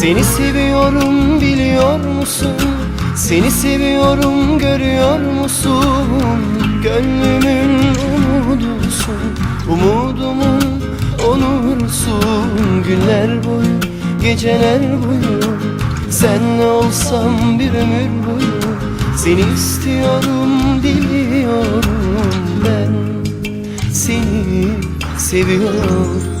seni seviyorum biliyor musun? Seni seviyorum görüyor musun? Gönlümün umudusun Umudumun onursun Günler boyu, geceler boyu Senle olsam bir ömür boyu Seni istiyorum, diliyorum ben Seni seviyorum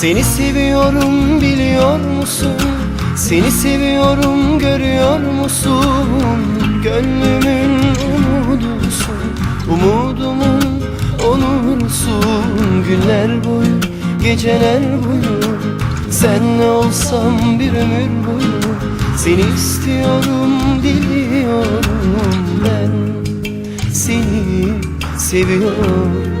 Seni seviyorum biliyor musun? Seni seviyorum görüyor musun? Gönlümün umudusun Umudumun onursun Günler boyu, geceler boyu Senle olsam bir ömür boyu Seni istiyorum, diliyorum ben Seni seviyorum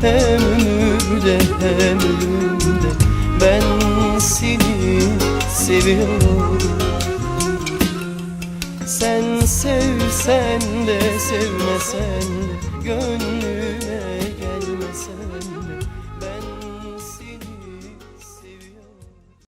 hem ömürde hem ölümde Ben seni seviyorum. Sen sevsen de sevmesen de Gönlüme gelmesen de.